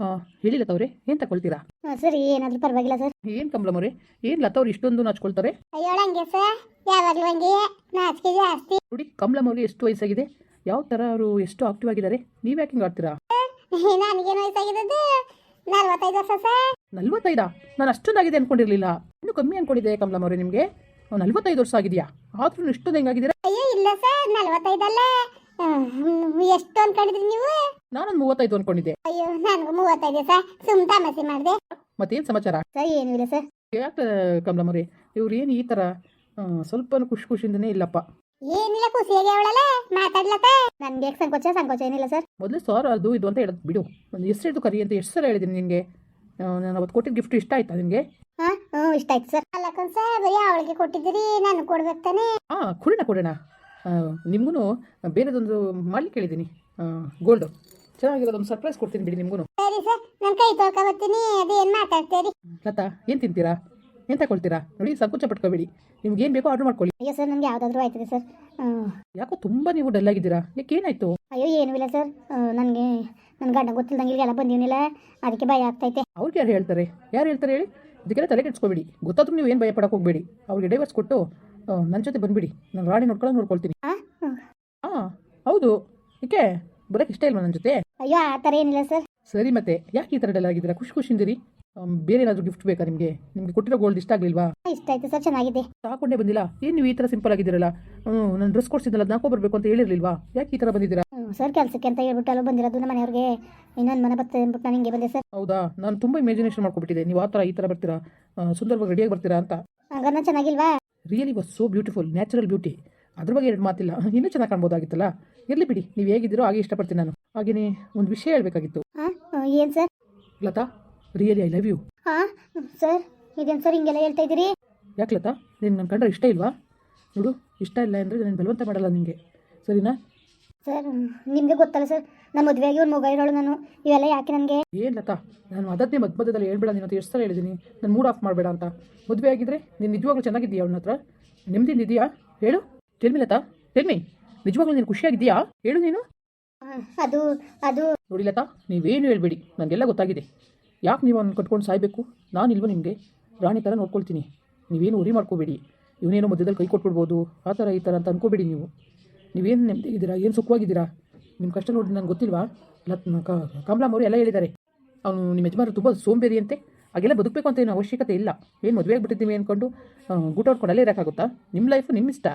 ಹಾಂ ಹೇಳಿ ಲತಾವ್ರೆ ಏನು ತಗೊಳ್ತೀರಾ ಸರ್ ಏನಾದ್ರು ಪರವಾಗಿಲ್ಲ ಸರ್. ಏನು ಕಮಲಮ್ಮವ್ರೆ ಏನು ಲತವ್ರು ಇಷ್ಟೊಂದು ನಾಚ್ಕೊಳ್ತಾರೆ? ಅಯ್ಯೋ ಹಂಗೆ ಸರ್. ಯಾವಾಗಲೂ ಹಂಗೆ. ನಾಚಿಕೆ ಜಾಸ್ತಿ. ನೋಡಿ ಕಮಲಮ್ಮವ್ರಿಗೆ ಎಷ್ಟು ವಯಸ್ಸಾಗಿದೆ? ಯಾವ ತರ ಅವರು ಎಷ್ಟು ಆಕ್ಟಿವ್ ಆಗಿದ್ದಾರೆ? ನೀವು ಯಾಕೆ ಹಿಂಗೆ ಆಡ್ತೀರಾ? ನನಗೇನು ವಯಸ್ಸಾಗಿದ್ದು ನಲ್ವತ್ತೈದು ವರ್ಷ ಸರ್. ನಲ್ವತ್ತೈದಾ? ನಾನು ಅಷ್ಟೊಂದಾಗಿದೆ ಅನ್ಕೊಂಡಿರ್ಲಿಲ್ಲ. ಇನ್ನೂ ಕಮ್ಮಿ ಅನ್ಕೊಂಡಿದ್ದೆ ಕಮಲಮ್ಮವ್ರೆ ನಿಮಗೆ. ನಲ್ವತ್ತೈದು ವರ್ಷ ಆಗಿದೆಯಾ? ಆದ್ರೂ ಇಷ್ಟೊಂದು ಹೆಂಗಾಗಿದ್ದೀರಾ ಅಯ್ಯೋ ಇಲ್ಲ ಸರ್. ನಲ್ವತ್ತೈದಲ್ಲ. ಎಷ್ಟು ಅನ್ಕೊಂಡಿದ್ರಿ ನೀವು? ನಾನೊಂದು ಮೂವತ್ತೈದು ಅನ್ಕೊಂಡಿದ್ದೆ. ಅಯ್ಯೋ ನನಗೂ ಮೂವತ್ತೈದು ಸರ್. ಸುಮ್ ತಾಮಸಿ ಮಾಡಿದೆ. ಮತ್ತೇನು ಸಮಾಚಾರ? ಸರ್ ಏನೂ ಇಲ್ಲ ಸರ್. ಯಾಕೆ ಕಮಲಮ್ಮರಿ ಇವ್ರು ಏನು ಈ ತರ ಸ್ವಲ್ಪ ಸ್ವಲ್ಪನೂ ಖುಷಿ ಖುಷಿಯಿಂದನೇ ಇಲ್ಲಪ್ಪ. ಏನಿಲ್ಲ ಖುಷಿಯಾಗಿ ಅವಳಲ್ಲ. ಮಾತಾಡ್ಲತ್ತ ನನ್ಗೆ ಯಾಕೆ ಸಂಕೋಚ? ಸಂಕೋಚ ಏನಿಲ್ಲ ಸರ್. ಮೊದಲು ಸರ್ ಅದು ಇದು ಅಂತ ಹೇಳೋದು ಬಿಡು. ಒಂದು ಹಿಡಿದು ಕರಿ ಅಂತ ಎಷ್ಟು ಸಲ ಹೇಳಿದ್ದೀನಿ ನಿನಗೆ. ನಾನು ಅವತ್ತು ಕೊಟ್ಟಿದ್ದ ಗಿಫ್ಟ್ ಇಷ್ಟ ಆಯ್ತಾ ನಿಮಗೆ ಹಾ ಹ್ಞೂ ಇಷ್ಟ ಆಯ್ತು ಸರ್. ಸರ್ ಬರೀ ಅವಳಿಗೆ ಕೊಟ್ಟಿದ್ದೀರಿ ನಾನು ಕೊಡ್ಬೇಕು ಹಾ ಹಾಂ ಕೊಡೋಣ ಕೊಡೋಣ. ನಿಮಗೂ ಬೇರೆದೊಂದು ಮಾಡ್ಲಿಕ್ಕೆ ಹೇಳಿದ್ದೀನಿ. ಗೋಲ್ಡು ಚೆನ್ನಾಗಿರೋದೊಂದು ಸರ್ಪ್ರೈಸ್ ಕೊಡ್ತೀನಿ ಬಿಡಿ ನಿಮಗೂ ಲತಾ ಏನು ತಿಂತೀರಾ? ಏನು ತಗೊಳ್ತೀರಾ? ನೋಡಿ ಸಂಕೋಚ ಪಟ್ಕೋಬೇಡಿ. ನಿಮ್ಗೆ ಏನು ಬೇಕೋ ಆರ್ಡರ್ ಮಾಡ್ಕೊಳ್ಳಿ. ಅಯ್ಯೋ ಸರ್ ನನಗೆ ಯಾವುದಾದ್ರೂ ಆಯ್ತದೆ ಸರ್. ಯಾಕೋ ತುಂಬ ನೀವು ಡಲ್ ಆಗಿದ್ದೀರಾ? ಯಾಕೆ ಏನಾಯಿತು? ಅಯ್ಯೋ ಏನು ಇಲ್ಲ ಸರ್. ನನಗೆ ನನ್ನ ಗಂಡ ಗೊತ್ತಿಲ್ದಂಗೆ ಎಲ್ಲ ಬಂದಿವನಿಲ್ಲ. ಅದಕ್ಕೆ ಭಯ ಆಗ್ತೈತೆ. ಅವ್ರಿಗೆ ಯಾರು ಹೇಳ್ತಾರೆ? ಯಾರು ಹೇಳ್ತಾರೆ ಹೇಳಿ? ಇದಕ್ಕೆಲ್ಲ ತಲೆ ಕೆಡ್ಸ್ಕೊಬೇಡಿ. ಗೊತ್ತಾದ್ರೂ ನೀವು ಏನು ಭಯ ಪಡಕ್ಕೆ ಹೋಗಬೇಡಿ. ಅವ್ರಿಗೆ ಡೈವರ್ಸ್ ಕೊಟ್ಟು ನನ್ನ ಜೊತೆ ಬಂದ್ಬಿಡಿ. ನಾನು ರಾಡಿ ನೋಡ್ಕೊಳ್ಳೋ ನೋಡ್ಕೊಳ್ತೀನಿ. ಹಾಂ ಹೌದು. ಏಕೆ ಬರೋಕ್ಕೆ ಇಷ್ಟ ಇಲ್ವಾ ನನ್ನ ಜೊತೆ? ಅಯ್ಯೋ ಆ ಥರ ಏನಿಲ್ಲ ಸರ್. ಸರಿ ಮತ್ತೆ ಯಾಕೆ ಈ ಥರ ಡಲ್ ಆಗಿದ್ದೀರಾ? ಖುಷಿ ಖುಷಿಯಿಂದಿರಿ ಆಮ್, ಬೇರೆ ಏನಾದರೂ ಗಿಫ್ಟ್ ಬೇಕಾ ನಿಮಗೆ? ನಿಮಗೆ ಕೊಟ್ಟಿರೋ ಗೋಲ್ಡ್ ಇಷ್ಟ ಆಗಲಿಲ್ವಾ? ಇಷ್ಟ ಆಯ್ತು ಸರ್ ಚೆನ್ನಾಗಿದೆ. ಹಾಕೊಂಡೇ ಬಂದಿಲ್ಲ. ಏನು ನೀವು ಈ ಥರ ಸಿಂಪಲ್ ಆಗಿದ್ದೀರಲ್ಲ? ಹ್ಞೂ ನಾನು ಡ್ರೆಸ್ ಕೊಡ್ಸಿದ್ದಲ್ಲ ಅದು ಬರಬೇಕು ಅಂತ ಹೇಳಿರ್ಲಿಲ್ವಾ? ಯಾಕೆ ಈ ಥರ ಬಂದಿದ್ದೀರಾ? ಹ್ಞೂ ಸರ್ ಕೆಲಸಕ್ಕೆ ಅಂತ ಹೇಳ್ಬಿಟ್ಟು ಅಲ್ಲ ಬಂದಿರೋದು ನಮ್ಮ ಮನೆಯವ್ರಿಗೆ. ಇನ್ನೊಂದು ಮನೆ ಬರ್ತದೆ ಅಂದ್ಬಿಟ್ಟು ನಾನು ಹಿಂಗೆ ಬಂದೆ ಸರ್. ಹೌದಾ? ನಾನು ತುಂಬ ಇಮ್ಯಾಜಿನೇಷನ್ ಮಾಡ್ಕೊಬಿಟ್ಟಿದ್ದೆ. ನೀವು ಆ ಥರ ಈ ಥರ ಬರ್ತೀರಾ? ಆ, ಸುಂದರವಾಗಿ ರೆಡಿಯಾಗಿ ಬರ್ತೀರಾ ಅಂತ. ಹಾಗಾದ್ರೆ ಚೆನ್ನಾಗಿಲ್ವಾ? Really was so beautiful natural beauty ಅದ್ರ ಬಗ್ಗೆ ಎರಡು ಮಾತಿಲ್ಲ. ಇನ್ನೂ ಚೆನ್ನಾಗಿ ಕಾಣ್ಬೋದಾಗಿತ್ತಲ್ಲ? ಇರಲಿ ಬಿಡಿ ನೀವು ಹೇಗಿದ್ದೀರೋ ಹಾಗೆ ಇಷ್ಟಪಡ್ತೀನಿ ನಾನು. ಹಾಗೆಯೇ ಒಂದು ವಿಷಯ ಹೇಳಬೇಕಾಗಿತ್ತು. ಏನು sir? Lata really I love you ಹಾಂ ಸರ್ ಇದೇನು ಸರ್ ಹಿಂಗೆಲ್ಲ ಹೇಳ್ತಾ ಇದ್ದೀರಿ? ಯಾಕೆ ಲತಾ? ನಿನ್ನ ನನ್ನ ಕಂಡ್ರೆ ಇಷ್ಟ ಇಲ್ವಾ? ನೋಡು ಇಷ್ಟ ಇಲ್ಲ ಅಂದರೆ ನಾನು ಬಲವಂತ ಮಾಡಲ್ಲ ನಿಮಗೆ ಸರಿನಾ? ಸರ್ ನಿಮಗೆ ಗೊತ್ತಲ್ಲ ಸರ್ ನಾನು ಮದುವೆಯಾಗಿ ಒಂದು ಮೊಬೈಲ್ ಇರೋಳು ನಾನು. ಇವೆಲ್ಲ ಯಾಕೆ ನನಗೆ? ಏನು ಲತಾ ನಾನು ಅದನ್ನೇ ಮಧ್ಯ ಮಧ್ಯದಲ್ಲಿ ಹೇಳ್ಬೇಡ ನೀನು ಎಷ್ಟು ಸಲ ಹೇಳಿದ್ದೀನಿ ನಾನು ಮೂಡ್ ಆಫ್ ಮಾಡಬೇಡ ಅಂತ. ಮದುವೆ ಆಗಿದ್ರೆ ನೀನು ನಿಜವಾಗ್ಲೂ ಚೆನ್ನಾಗಿದ್ದೀಯಾ ಅವನ ಹತ್ರ? ನಿಮ್ದಿಂದ ಇದೆಯಾ ಹೇಳು. ಟೆಲ್ಮಿ ಲತಾ ಟೆಲ್ಮಿ ನಿಜವಾಗ್ಲೂ ನೀನು ಖುಷಿಯಾಗಿದ್ದೀಯಾ? ಹೇಳು ನೀನು. ಅದು ಅದು. ನೋಡಿ ಲತಾ ನೀವೇನು ಹೇಳ್ಬೇಡಿ ನನಗೆಲ್ಲ ಗೊತ್ತಾಗಿದೆ. ಯಾಕೆ ನೀವು ಅವ್ನು ಕಟ್ಕೊಂಡು ಸಾಯಬೇಕು? ಇಲ್ವೋ ನಿಮಗೆ? ರಾಣಿ ಥರ ನೋಡ್ಕೊಳ್ತೀನಿ. ನೀವೇನು ಉರಿ ಮಾಡ್ಕೋಬೇಡಿ. ಇವನೇನೋ ಮಧ್ಯದಲ್ಲಿ ಕೈ ಕೊಟ್ಬಿಡ್ಬೋದು. ಆ ಥರ ಈ ಥರ ಅಂತ ಅನ್ಕೋಬೇಡಿ ನೀವು. ನೀವೇನು ನೆಮ್ಮದಿಗಿದ್ದೀರಾ ಏನು ಸುಖವಾಗಿದ್ದೀರಾ? ನಿಮ್ಮ ಕಷ್ಟ ನೋಡಿ ನಂಗೆ ಗೊತ್ತಿಲ್ವಾ? ಲತ್ ಕಮಲಾಮ್ ಅವರು ಎಲ್ಲ ಹೇಳಿದ್ದಾರೆ. ಅವನು ನಿಮ್ಮ ಯಜಮಾನರು ತುಂಬ ಸೋಂಬೇರಿ ಅಂತೆ. ಹಾಗೆಲ್ಲ ಬದುಕಬೇಕು ಅಂತ ಏನು ಅವಶ್ಯಕತೆ ಇಲ್ಲ. ಏನು ಮದುವೆ ಆಗಿಬಿಟ್ಟಿದ್ದೀವಿ ಅಂದ್ಕೊಂಡು ಗುಟ್ ಹೊಡ್ಕೊಂಡು ಅಲ್ಲೇ ಇರೋಕ್ಕಾಗುತ್ತಾ? ನಿಮ್ಮ ಲೈಫ್ ನಿಮ್ಮ ಇಷ್ಟ.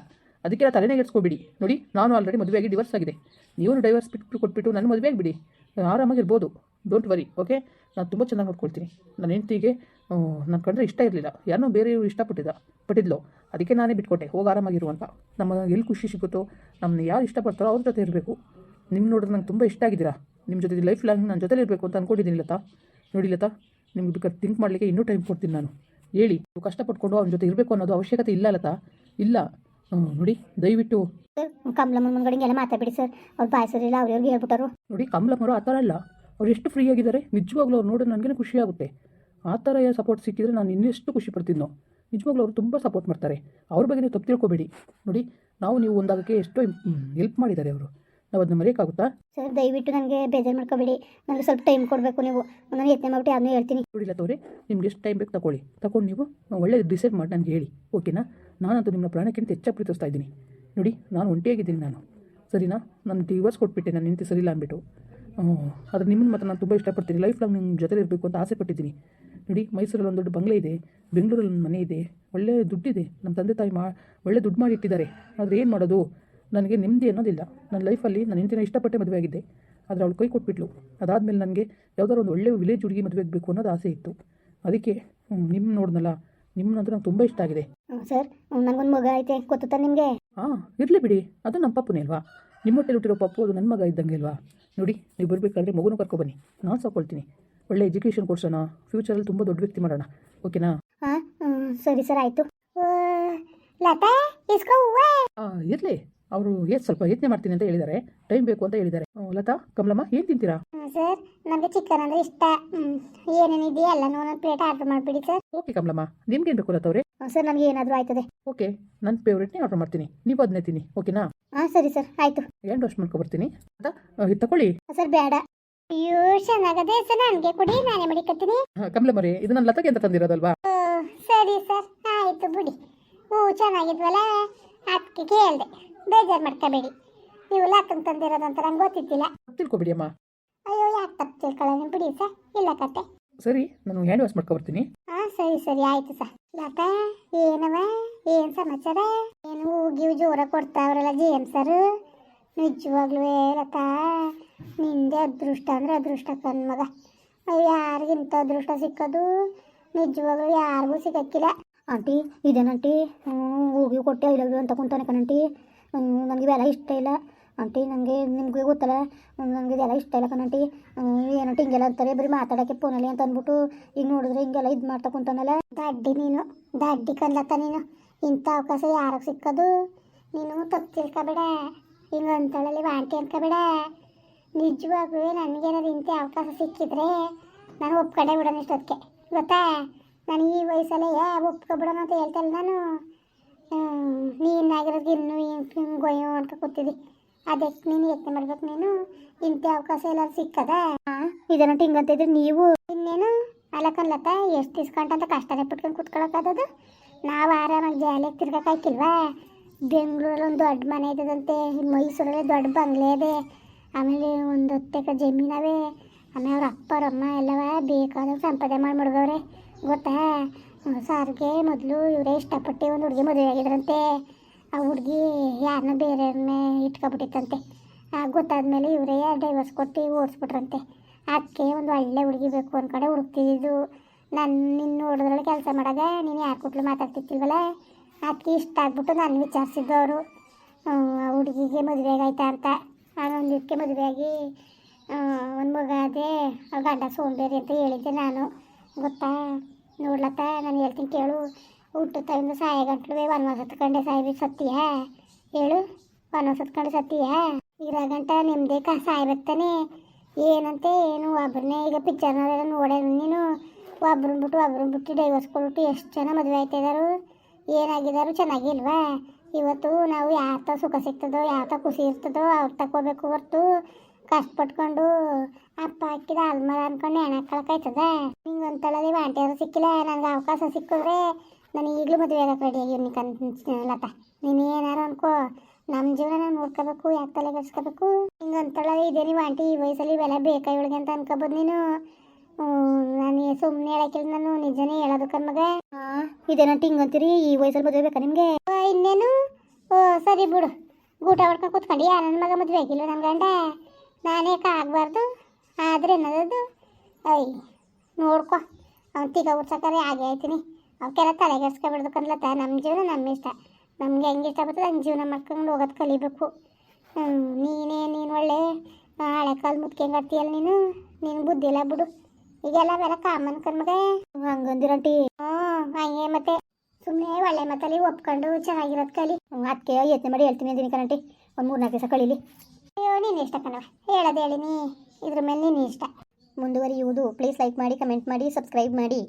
ಅದಕ್ಕೆಲ್ಲ ತಲೆನೇ ಕೆಡಿಸ್ಕೋಬೇಡಿ. ನೋಡಿ, ನಾನು ಆಲ್ರೆಡಿ ಮದುವೆಯಾಗಿ ಡಿವರ್ಸ್ ಆಗಿದೆ. ನೀವು ಡೈವರ್ಸ್ ಬಿಟ್ಟು ಕೊಟ್ಬಿಟ್ಟು ನನ್ನ ಮದುವೆ ಆಗಿಬಿಡಿ. ಆರಾಮಾಗಿರ್ಬೋದು. ಡೋಂಟ್ ವರಿ ಓಕೆ ನಾನು ತುಂಬ ಚೆನ್ನಾಗಿ ನೋಡ್ಕೊಳ್ತೀನಿ. ನನ್ನ ಹೆಂಡತಿಗೆ ನನ್ನ ಕಂಡ್ರೆ ಇಷ್ಟ ಇರಲಿಲ್ಲ. ಯಾರೋ ಬೇರೆಯವರು ಇಷ್ಟಪಟ್ಟಿದ್ದ ಪಟ್ಟಿದ್ಲೋ. ಅದಕ್ಕೆ ನಾನೇ ಬಿಟ್ಕೊಟ್ಟೆ. ಹೋಗಿ ಆರಾಮಾಗಿರು ಅಂತ ನಮ್ಮ ಎಲ್ಲಿ ಖುಷಿ ಸಿಗುತ್ತೋ ನಮ್ಮನ್ನ ಯಾರು ಇಷ್ಟಪಡ್ತಾರೋ ಅವ್ರ ಜೊತೆ ಇರಬೇಕು. ನಿಮ್ಮ ನೋಡಿದ್ರೆ ನಂಗೆ ತುಂಬ ಇಷ್ಟ ಆಗಿದ್ದೀರಾ? ನಿಮ್ಮ ಜೊತೆ ಲೈಫ್ ಲಾಂಗ್ ನನ್ನ ಜೊತೆಲಿ ಇರಬೇಕು ಅಂತ ಅಂದ್ಕೊಂಡಿದ್ದೀನಿ ಲತಾ. ನೋಡಿ ಲತಾ ನಿಮ್ಗೆ ಬೇಕಾದ್ರೆ ಥಿಂಕ್ ಮಾಡಲಿಕ್ಕೆ ಇನ್ನೂ ಟೈಮ್ ಕೊಡ್ತೀನಿ ನಾನು. ಹೇಳಿ ನೀವು ಕಷ್ಟಪಟ್ಕೊಂಡು ಅವ್ನ ಜೊತೆ ಇರಬೇಕು ಅನ್ನೋದು ಅವಶ್ಯಕತೆ ಇಲ್ಲ ಲತಾ. ಇಲ್ಲ. ನೋಡಿ ದಯವಿಟ್ಟು. ಸರ್ ಕಮಲಮ್ಮನ ಮುಂದ್ಗಡೆ ಹಿಂಗೆಲ್ಲ ಮಾತಾಡ್ಬಿಡಿ ಸರ್. ಅವ್ರು ಬಾಯ್ ಸರಿಲ್ಲ ಹೇಳ್ಬಿಟ್ಟರು ಹೇಳ್ಬಿಟ್ಟಾರು ನೋಡಿ ಕಮಲಮ್ಮರು ಆ ಥರ ಅಲ್ಲ. ಅವ್ರು ಎಷ್ಟು ಫ್ರೀ ಆಗಿದ್ದಾರೆ? ನಿಜವಾಗ್ಲೂ ಅವ್ರು ನೋಡಿದ್ರೆ ನನಗೇನೆ ಖುಷಿ ಆಗುತ್ತೆ. ಆ ಥರ ಸಪೋರ್ಟ್ ಸಿಕ್ಕಿದ್ರೆ ನಾನು ಇನ್ನೆಷ್ಟು ಖುಷಿ ಪಡ್ತಿದ್ನೋ ನಿಜವಾಗ್ಲೂ ಅವರು ತುಂಬ ಸಪೋರ್ಟ್ ಮಾಡ್ತಾರೆ. ಅವ್ರ ಬಗ್ಗೆ ನೀವು ತಪ್ಪು ತಿಳ್ಕೊಬೇಡಿ. ನೋಡಿ ನಾವು ನೀವು ಒಂದಾಗಕ್ಕೆ ಎಷ್ಟೋ ಹೆಲ್ಪ್ ಮಾಡಿದ್ದಾರೆ ಅವರು. ನಾವು ಅದನ್ನ ಮರೆಯೋಕ್ಕಾಗುತ್ತಾ? ಸರ್ ದಯವಿಟ್ಟು ನನಗೆ ಬೇಜಾರು ಮಾಡ್ಕೋಬೇಡಿ. ನನಗೆ ಸ್ವಲ್ಪ ಟೈಮ್ ಕೊಡಬೇಕು ನೀವು. ನಾನು ಯತ್ನೆ ಮಾಡ್ಬಿಟ್ಟು ಅದನ್ನೇ ಹೇಳ್ತೀನಿ. ನೋಡಿಲ್ಲ ತೋರಿ ನಿಮ್ಗೆ ಎಷ್ಟು ಟೈಮ್ ಬೇಕು ತಗೊಳ್ಳಿ ತಗೊಂಡು ನೀವು ಒಳ್ಳೆ ಡಿಸೈಡ್ ಮಾಡಿ ನನಗೆ ಹೇಳಿ. ಓಕೆನಾ ನಾನಂತೂ ನಿಮ್ಮ ಪ್ರಾಣಕ್ಕಿಂತ ಹೆಚ್ಚಾಗಿ ಪ್ರೀತಿಸ್ತಾ ಇದ್ದೀನಿ. ನೋಡಿ ನಾನು ಒಂಟಿಯಾಗಿದ್ದೀನಿ ನಾನು. ಸರಿನಾ? ನಾನು ಡಿವರ್ಸ್ ಕೊಟ್ಬಿಟ್ಟೆ ನಾನು ನಿಂತು ಸರಿಯಿಲ್ಲ ಅಂದ್ಬಿಟ್ಟು. ಆದರೆ ನಿಮ್ಮನ್ನು ಮಾತ್ರ ನಾನು ತುಂಬ ಇಷ್ಟಪಡ್ತೀನಿ. ಲೈಫ್ ಲಾಂಗ್ ನಿಮ್ಮ ಜೊತೆ ಇರಬೇಕು ಅಂತ ಆಸೆ ಪಟ್ಟಿದ್ದೀನಿ. ನೋಡಿ ಮೈಸೂರಲ್ಲಿ ಒಂದು ದೊಡ್ಡ ಬಂಗ್ಲೆ ಇದೆ. ಬೆಂಗಳೂರಲ್ಲಿ ಒಂದು ಮನೆ ಇದೆ. ಒಳ್ಳೆ ದುಡ್ಡಿದೆ. ನಮ್ಮ ತಂದೆ ತಾಯಿ ಮಾ ಒಳ್ಳೆ ದುಡ್ಡು ಮಾಡಿ ಇಟ್ಟಿದ್ದಾರೆ ಆದರೆ ಏನು ಮಾಡೋದು? ನನಗೆ ನೆಮ್ಮದಿ ಅನ್ನೋದಿಲ್ಲ. ನನ್ನ ಲೈಫಲ್ಲಿ ನಾನು ಹೆಂಡತಿನ ಇಷ್ಟಪಟ್ಟೆ ಮದುವೆ ಆಗಿದ್ದೆ. ಆದರೆ ಅವಳು ಕೈ ಕೊಟ್ಬಿಟ್ಲು. ಅದಾದಮೇಲೆ ನನಗೆ ಯಾವುದಾದ್ರು ಒಂದು ಒಳ್ಳೆ ವಿಲೇಜ್ ಹುಡುಗಿ ಮದುವೆ ಆಗಬೇಕು ಅನ್ನೋದು ಆಸೆ ಇತ್ತು. ಅದಕ್ಕೆ ನಿಮ್ಮ ನೋಡಿದ್ನಲ್ಲ ನಿಮ್ಮನ್ನಂತೂ ನಂಗೆ ತುಂಬ ಇಷ್ಟ ಆಗಿದೆ. ಸರ್. ನನಗೊಂದು ಮಗ ಐತೆ. ಗೊತ್ತಾ ನಿಮಗೆ? ಹಾಂ ಇರಲಿ ಬಿಡಿ. ಅದು ನಮ್ಮ ಪಪ್ಪನೇ ಅಲ್ವಾ? ನಿಮ್ಮ ಹೊಟ್ಟೆಲಿ ಹುಟ್ಟಿರೋ ಪಪ್ಪು ಅದು ನನ್ನ ಮಗ ಇದ್ದಂಗೆ ಅಲ್ವಾ ನೋಡಿ ನೀವು ಬರಬೇಕಾದ್ರೆ ಮಗುನೂ ಕರ್ಕೊಬನ್ನಿ ನಾನು ಸಾಕೊಳ್ತೀನಿ. ಒಳ್ಳೆ ಎಜುಕೇಷನ್ ಕೊಡ್ಸೋಣ. ಫ್ಯೂಚರಲ್ಲಿ ತುಂಬ ದೊಡ್ಡ ವ್ಯಕ್ತಿ ಮಾಡೋಣ. ಓಕೆನಾ ಹಾಂ ಸರಿ ಸರ್ ಆಯಿತು. ಇರಲಿ. ಅವರು ಏತ್ ಸ್ವಲ್ಪ ಯತ್ನೆ ಮಾಡ್ತೀನಿ ಅಂತ ಹೇಳಿದ್ದಾರೆ. ಟೈಮ್ ಬೇಕು ಅಂತ ಹೇಳಿದ್ದಾರೆ. ಲತಾ ಕಮಲಮ್ಮ ಏನು ತಿಂತೀರಾ? ಸರ್ ನನಗೆ ಚಿಕನ್ ಅಂದ್ರೆ ಇಷ್ಟ. ಏನೇನಿದೆಯಾ ಎಲ್ಲನೂ ಒಂದು ಪ್ಲೇಟ್ ಆರ್ಡರ್ ಮಾಡಿಬಿಡಿ ಸರ್. ಓಕೆ ಕಮಲಮ್ಮ. ನಿಮ್ಗೇನು ಬೇಕು ಲತಾ ಅವರೇ? ಸರ್ ನನಗೆ ಏನಾದರೂ ಆಯ್ತದೆ. ಓಕೆ ನನ್ನ ಫೇವ್ರೇಟ್ನೇ ಆರ್ಡರ್ ಮಾಡ್ತೀನಿ. ನೀವು ಅದನ್ನೇ ತಿನ್ನಿ. ಓಕೆನಾ ಹಾಂ ಸರಿ ಸರ್ ಆಯಿತು. ಏನು ರೋಸ್ಟ್ ಮಾಡ್ಕೊಬರ್ತೀನಿ? ಬರ್ತೀನಿ ಇದು ತಗೊಳ್ಳಿ. ಸರ್ ಬೇಡ. ಅಯ್ಯೋ ಚೆನ್ನಾಗದೆ ಸರ್ ನನಗೆ ಕೊಡಿ ನಾನೇ ಮಡಿಕತ್ತೀನಿ. ಕಮಲ ಮರಿ ಇದು ನನ್ನ ಲತಗೆ ಅಂತ ತಂದಿರೋದಲ್ವಾ? ಓ, ಸರಿ ಸರ್ ಆಯಿತು ಬಿಡಿ. ಹ್ಞೂ ಚೆನ್ನಾಗಿದ್ವಲ್ಲ? ಅದಕ್ಕೆ ಕೇಳಿದೆ. ಬೇಜಾರು ಮಾಡ್ಕೋಬೇಡಿ ನೀವು ಲಾತಂಗ್ ತಂದಿರೋದಂತ ನಂಗೆ ಗೊತ್ತಿದ್ದಿಲ್ಲ. ತಿಳ್ಕೊಬಿಡಿ ಅಮ್ಮ. ಅಯ್ಯೋ ಯಾಕೆ ತಪ್ಪು ತಿಳ್ಕೊಳ್ಳೋಣ ಬಿಡಿ ಸರ್ ಇಲ್ಲ ಕತೆ. ಸರಿ, ನಾನು ಹ್ಯಾಂಡ್ ವಾಶ್ ಮಾಡ್ಕೊಬರ್ತೀನಿ. ಸರಿ ಸರಿ, ಆಯ್ತು ಸರ್. ಲತಾ ಏನವ ಏನ್ ಸಮಾಚಾರ? ಏನು ಹೋಗಿ ಜೋರ ಕೊಡ್ತಾವ್ರಲ್ಲ ಜಿ ಸರ್ ನಿಜವಾಗ್ಲೂ ಲತಾ, ನಿಂದೆ ಅದೃಷ್ಟ ಅಂದ್ರೆ ಅದೃಷ್ಟ ಕಣ್ಮಗ ಯಾರಿಗಿಂತ ಅದೃಷ್ಟ ಸಿಕ್ಕೋದು? ನಿಜವಾಗ್ಲೂ ಯಾರಿಗೂ ಸಿಗಕ್ಕಿಲ್ಲ. ಆಂಟಿ, ಇದೇನಂಟಿ? ಹೋಗಿ ಕೊಟ್ಟೆ ಇಲ್ಲ ಅಂತ ಕುಂತಾನೆ ಕಣಂಟಿ ನನಗೆ ಇವೆಲ್ಲ ಇಷ್ಟ ಇಲ್ಲ. ಆಂಟಿ ನನಗೆ ನಿಮಗೆ ಗೊತ್ತಲ್ಲ ನನಗೆ ಇದೆಲ್ಲ ಇಷ್ಟ ಇಲ್ಲ ಕಣಂಟಿ ಏನಂಟಿ ಹಿಂಗೆಲ್ಲ ಅಂತಾರೆ, ಬರೀ ಮಾತಾಡೋಕ್ಕೆ ಫೋನಲ್ಲಿ ಅಂತ ಅಂದ್ಬಿಟ್ಟು ಈಗ ನೋಡಿದ್ರೆ ಹಿಂಗೆಲ್ಲ ಇದು ಮಾಡ್ತಾ ಕುಂತಾನಲ್ಲ. ದಡ್ಡಿ ನೀನು, ದಡ್ಡಿ ಕನ್ಲತ್ತ ನೀನು. ಇಂಥ ಅವಕಾಶ ಯಾರಿಗೆ ಸಿಕ್ಕೋದು? ನೀನು ತಪ್ಪು ತಿಳ್ಕೊಬೇಡ. ಹಿಂಗೆ ಅಂತಳಲ್ಲಿ ವಾಂಟಿ ಅನ್ಕೋಬೇಡ. ನಿಜವಾಗ್ಲೂ ನನಗೇನಾದ್ರು ಇಂಥ ಅವಕಾಶ ಸಿಕ್ಕಿದ್ರೆ ನಾನು ಒಪ್ಕೊಂಡೆ ಬಿಡೋಣ ಇಷ್ಟೊತ್ತಿಗೆ. ಗೊತ್ತಾ? ನಾನು ಈ ವಯಸ್ಸಲ್ಲೇ ಒಪ್ಕೊಬಿಡೋಣ ಅಂತ ಹೇಳ್ತಲ್ಲ ನಾನು. ನೀನಾಗಿರೋದು ಇನ್ನೂ ಹಿಂಗೆ ಗೊಯ್ಯೋ ಅಂತ ಕೂತಿದ್ದಿ ಅದಕ್ಕೆ ನೀನು ಯತ್ನ ಮಾಡ್ಬೇಕು ನೀನು ಇಂಥ ಅವಕಾಶ ಎಲ್ಲ ಸಿಕ್ಕದ? ಇದನ್ನ ಹಿಂಗಂತ ಇದ್ರೆ ನೀವು ಇನ್ನೇನು ಅಲ್ಲಕಲ್ಲತ್ತ ಎಷ್ಟು ಇಸ್ಕೊಂಡಂತ ಕಷ್ಟನೇ ಪಟ್ಕೊಂಡು ಕುತ್ಕೊಳಕ್ಕಾದದು ನಾವು ಆರಾಮಾಗಿ ಜಾಲಿಯಾಗಿ ತಿರ್ಗಕ್ಕಾಯ್ಕಿಲ್ವಾ ಬೆಂಗಳೂರಲ್ಲಿ ಒಂದು ದೊಡ್ಡ ಮನೆ ಇದ್ದದಂತೆ ಮೈಸೂರಲ್ಲಿ ದೊಡ್ಡ ಬಂಗ್ಲೆ ಇದೆ. ಆಮೇಲೆ ಒಂದು ಹೊತ್ತೆಕ ಜಮೀನವೇ ಆಮೇಲೆ ಅವ್ರ ಅಪ್ಪ, ಅವ್ರ ಅಮ್ಮ ಎಲ್ಲವ ಬೇಕಾದಾಗ ಸಂಪಾದನೆ ಮಾಡಿ ಮಡ್ಗವ್ರೆ. ಗೊತ್ತಾ? ಸಾರಿಗೆ ಮೊದಲು ಇವರೇ ಇಷ್ಟಪಟ್ಟು ಒಂದು ಹುಡುಗಿ ಮದುವೆ ಆಗಿದ್ರಂತೆ. ಆ ಹುಡುಗಿ ಯಾರನ್ನ ಬೇರೆಯವ್ರನ್ನೇ ಇಟ್ಕೊಬಿಟ್ಟಿತ್ತಂತೆ. ಗೊತ್ತಾದ್ಮೇಲೆ ಇವರೇ ಡೈವರ್ಸ್ ಕೊಟ್ಟು ಓಡಿಸ್ಬಿಟ್ರಂತೆ. ಅದಕ್ಕೆ ಒಂದು ಒಳ್ಳೆ ಹುಡುಗಿ ಬೇಕು ಅಂದ್ಕೊಂಡೆ ಹುಡುಕ್ತಿದ್ದು. ನಾನು ನಿನ್ನ ನೋಡಿದ್ರಲ್ಲಿ ಕೆಲಸ ಮಾಡಾಗ ನೀನು ಯಾರ ಕೂಟ್ಲು ಮಾತಾಡ್ತಿರ್ತೀವಲ್ಲ? ಅದಕ್ಕೆ ಇಷ್ಟ ಆಗ್ಬಿಟ್ಟು ನಾನು ವಿಚಾರಿಸಿದ್ದು ಅವರು. ಹುಡುಗಿಗೆ ಮದುವೆ ಆಗೈತಾ ಅಂತ. ಆನೊಂದಿದ್ದಕ್ಕೆ ಮದುವೆಯಾಗಿ ಒಂದು ಮಗ ಅದೇ ಗಂಡ ಸೋಂಬೇರಿ ಅಂತ ಹೇಳಿದ್ದೆ ನಾನು. ಗೊತ್ತಾ? ನೋಡ್ಲತ್ತ? ನಾನು ಹೇಳ್ತೀನಿ ಕೇಳು. ಹುಟ್ಟು ತಗೊಂಡು ಸಾಯ ಗಂಟ್ಲು ವನವಾಸ ಹತ್ಕೊಂಡೆ ಸಾಯ್ಬಿ ಸತ್ತೀಯ ಹೇಳು ವನವಾಸ ಹತ್ಕೊಂಡು ಸತ್ತೀಯ ಇರೋ ಗಂಟ ನಿಮ್ಮದೇ ಕ ಸಾಯ್ಬೇಕು ತಾನೆ. ಏನಂತೆ, ಏನು? ಒಬ್ಬರನ್ನೇ ಈಗ ಪಿಕ್ಚರ್ನವರೆಲ್ಲ ನೋಡೇ ನೀನು. ಒಬ್ರನ್ನ ಬಿಟ್ಟು ಒಬ್ರನ್ನ ಬಿಟ್ಟು ಡೈವರ್ಸ್ ಕೊಟ್ಬಿಟ್ಟು ಎಷ್ಟು ಜನ ಮದುವೆ ಆಯ್ತಿದಾರು ಏನಾಗಿದಾರು? ಚೆನ್ನಾಗಿಲ್ವಾ? ಇವತ್ತು ನಾವು ಯಾವ ಸುಖ ಸಿಗ್ತದೋ ಯಾವ ಖುಷಿ ಇರ್ತದೋ, ಅವ್ರ ತಗೋಬೇಕು ಹೊರ್ತು ಕಷ್ಟಪಟ್ಕೊಂಡು ಅಪ್ಪ ಹಾಕಿದ ಅಲ್ಮರ ಅನ್ಕೊಂಡು ಹೆಣ ನಿಂಗೆ ನಿಂಗೆ ತಳದಿ ವಾಂಟಿಯಾರು ಸಿಕ್ಕಿಲ್ಲ, ನನಗೆ ಅವಕಾಶ ಸಿಕ್ಕಿದ್ರೆ ನಾನು ಈಗಲೂ ಮದುವೆ ಆಗಕ್ಕೆ ರೆಡಿ ಆಗಿವ್ನಿ ಕನ್ ಲತಾ. ನೀನು ಏನಾರು ಅನ್ಕೋ. ನಮ್ಮ ಜೀವನ ನೋಡ್ಕೋಬೇಕು, ಯಾಕೆ ತಲೆ ಕೆಡ್ಸ್ಕೋಬೇಕು ಹಿಂಗೆ ಅಂತಳ ಇದೇ ನೀವು ಆಂಟಿ ಈ ವಯಸ್ಸಲ್ಲಿ ಇವೆಲ್ಲ ಬೇಕಾ ಇವಳಿಗೆ ಅಂತ ಅನ್ಕೋಬೋದು ನೀನು? ನಾನು ಸುಮ್ಮನೆ ಹೇಳಕ್ಕಿಲ್ಲ ನಾನು, ನಿಜನೇ ಹೇಳೋದು ಕಣ್ಮಗ ಇದೇನಂತ ಹಿಂಗಂತೀರಿ ಈ ವಯಸ್ಸಲ್ಲಿ ಮದುವೆ ಬೇಕಾ ನಿಮಗೆ? ಇನ್ನೇನು? ಓ, ಸರಿ ಬಿಡು. ಊಟ ಹೊಡ್ಕೊಂಡು ಕೂತ್ಕೊಂಡು ಯಾ ನನ್ನ ಮಗ ಮದುವೆ ಆಗಿಲ್ಲ ನನ್ನ ಗಂಡ? ನಾನೇ ಆಗಬಾರ್ದು? ಆದರೆ ಅನ್ನೋದು ಐ, ನೋಡ್ಕೊ. ಅವ್ನು ತಿಗ ಉಡ್ಸಕ್ಕಾರೆ ಆಗೇ ಆಯ್ತೀನಿ. ಅವಕ್ಕೆಲ್ಲ ತಲೆಗೆಡ್ಸ್ಕೊಬಿಡ್ಬೇಕಂದ್ಲತ್ತ ನಮ್ಮ ಜೀವನ ನಮ್ಮ ಇಷ್ಟ. ನಮಗೆ ಹೆಂಗೆ ಇಷ್ಟ ಬರ್ತದೆ ಹಂಗೆ ಜೀವನ ಮಾಡ್ಕೊಂಡು ಹೋಗೋದು ಕಲಿಬೇಕು. ನೀನೇ, ನೀನು ಒಳ್ಳೆ ಹಳೆ ಕಾಲು ಮುತ್ಕೊಂಡಾಡ್ತೀಯಲ್ಲ ನೀನು? ನೀನು ಬುದ್ಧಿ ಇಲ್ಲ ಬಿಡು. ಈಗೆಲ್ಲ ಅವೆಲ್ಲ ಕಾಮನ್ ಕಣ್ಮಗ ಹಂಗಂದಿರಂಟಿ ಹ್ಞೂ ಹಂಗೆ ಮತ್ತೆ. ಸುಮ್ಮನೆ ಒಳ್ಳೆ ಮತ್ತಲ್ಲಿ ಒಪ್ಕೊಂಡು ಚೆನ್ನಾಗಿರೋದು ಕಲಿ. ಅದಕ್ಕೆ ಯೋಚನೆ ಮಾಡಿ ಹೇಳ್ತೀನಿ ಅಂದಿನಿ ಕಣಂಟಿ ಒಂದು ಮೂರು ನಾಲ್ಕು ದಿವಸ ಕಳೀಲಿ. ಅಯ್ಯೋ, ನೀನು ಇಷ್ಟ ಕಣವ ಹೇಳೋದು ಹೇಳಿನಿ ಇದ್ರ ಮೇಲೆ ನೀನು ಇಷ್ಟ. ಮುಂದುವರಿಯುವುದು. ಪ್ಲೀಸ್ ಲೈಕ್ ಮಾಡಿ, ಕಮೆಂಟ್ ಮಾಡಿ, ಸಬ್ಸ್ಕ್ರೈಬ್ ಮಾಡಿ.